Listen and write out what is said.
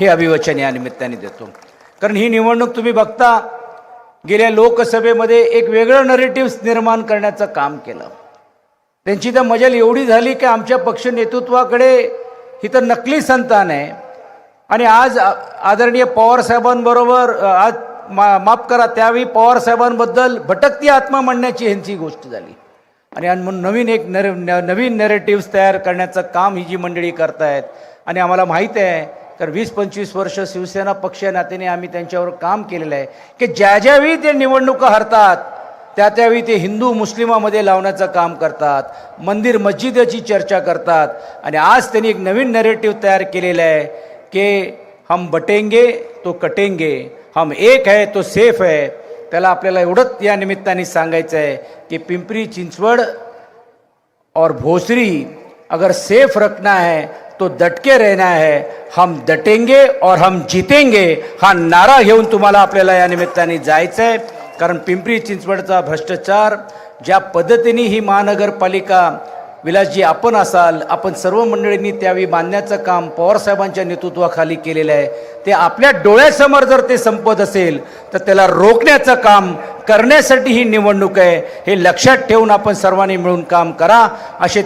हे अभिवचन या निमित्ताने देतो. कारण ही निवडणूक तुम्ही बघता गेल्या लोकसभेमध्ये एक वेगळं नरेटिव्ह निर्माण करण्याचं काम केलं. त्यांची तर मजल एवढी झाली की आमच्या पक्ष नेतृत्वाकडे ही तर नकली संतान आहे. आणि आज आदरणीय पवारसाहेबांबरोबर आज मा माफ करा त्यावेळी पवारसाहेबांबद्दल भटकती आत्मा म्हणण्याची ह्यांची गोष्ट झाली. आणि म्हणून नवीन एक नर न- नवीन नरेटिव्स तयार करण्याचं काम ही जी मंडळी करतायत आणि आम्हाला माहीत आहे तर वीस पंचवीस वर्ष शिवसेना पक्ष नात्याने आम्ही त्यांच्यावर काम केलेलं आहे की ज्या ज्यावेळी ते निवडणुका हरतात त्या त्यावेळी ते हिंदू मुस्लिमामध्ये लावण्याचं काम करतात मंदिर मस्जिदची चर्चा करतात आणि आज त्यांनी एक नवीन नरेटिव्ह तयार केलेलं आहे की हम बटेंगे तो कटेंगे हम एक है तो सेफ है. त्याला आपल्याला एवढंच या निमित्ताने सांगायचं आहे की पिंपरी चिंचवड और भोसरी अगर सेफ रखना है तो दटके रहना है हम दटेंगे और हम जितेंगे हा नारा घेऊन तुम्हाला आपल्याला या निमित्ताने जायचं आहे कारण पिंपरी चिंचवडचा भ्रष्टाचार ज्या पद्धतीने ही महानगरपालिका विलासजी आपण असाल आपण सर्व मंडळींनी त्यावेळी बांधण्याचं काम पवारसाहेबांच्या नेतृत्वाखाली केलेलं आहे. ते आपल्या डोळ्यासमोर जर ते संपत असेल तर त्याला रोखण्याचं काम करण्यासाठी ही निवडणूक आहे. हे लक्षात ठेवून आपण सर्वांनी मिळून काम करा. असे